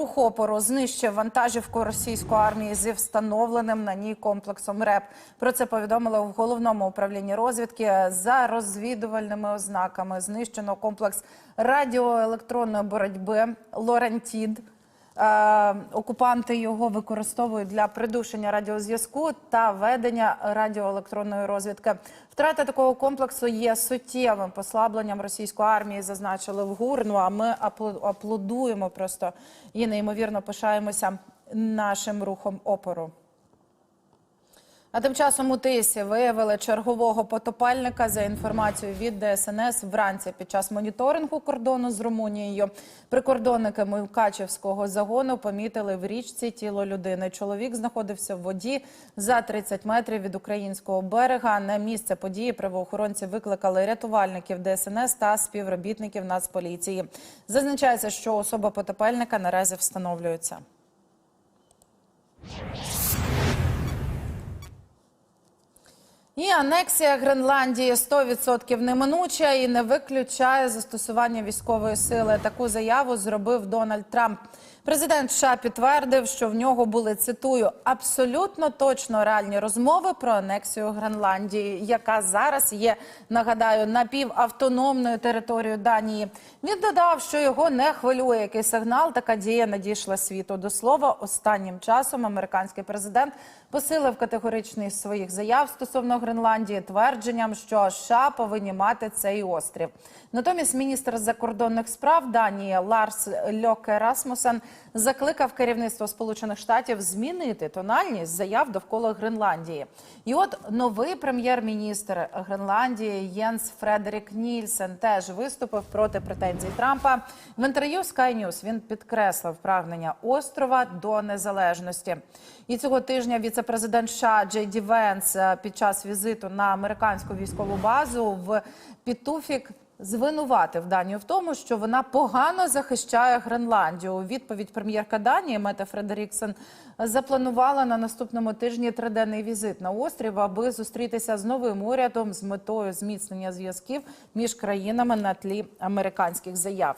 рух опору знищив вантажівку російської армії зі встановленим на ній комплексом РЕП. Про це повідомили в головному управлінні розвідки. За розвідувальними ознаками знищено комплекс радіоелектронної боротьби Лорентід. Е, Окупанти його використовують для придушення радіозв'язку та ведення радіоелектронної розвідки. Втрата такого комплексу є суттєвим послабленням російської армії. Зазначили в ГУР. Ну а ми апло- аплодуємо просто і неймовірно пишаємося нашим рухом опору. А тим часом у Тисі виявили чергового потопальника за інформацією від ДСНС вранці під час моніторингу кордону з Румунією. Прикордонники Мукачевського загону помітили в річці тіло людини. Чоловік знаходився в воді за 30 метрів від українського берега. На місце події правоохоронці викликали рятувальників ДСНС та співробітників Нацполіції. Зазначається, що особа потопельника наразі встановлюється. І анексія Гренландії 100% неминуча і не виключає застосування військової сили. Таку заяву зробив Дональд Трамп. Президент США підтвердив, що в нього були цитую абсолютно точно реальні розмови про анексію Гренландії, яка зараз є, нагадаю, напівавтономною територією Данії. Він додав, що його не хвилює, який сигнал така дія надійшла світу. До слова, останнім часом американський президент посилив категоричність своїх заяв стосовно Гренландії твердженням, що США повинні мати цей острів. Натомість міністр закордонних справ Данії Ларс Льоке Расмусен закликав керівництво Сполучених Штатів змінити тональність заяв довкола Гренландії. І от новий прем'єр-міністр Гренландії Єнс Фредерік Нільсен теж виступив проти претензій Трампа. В інтерв'ю Sky News він підкреслив прагнення острова до незалежності. І цього тижня віце-президент США Джей Ді Венс е, під час візиту на американську військову базу в Пітуфік звинуватив Данію в тому, що вона погано захищає Гренландію. У відповідь прем'єрка Данії Мета Фредеріксен запланувала на наступному тижні триденний візит на острів, аби зустрітися з новим урядом з метою зміцнення зв'язків між країнами на тлі американських заяв.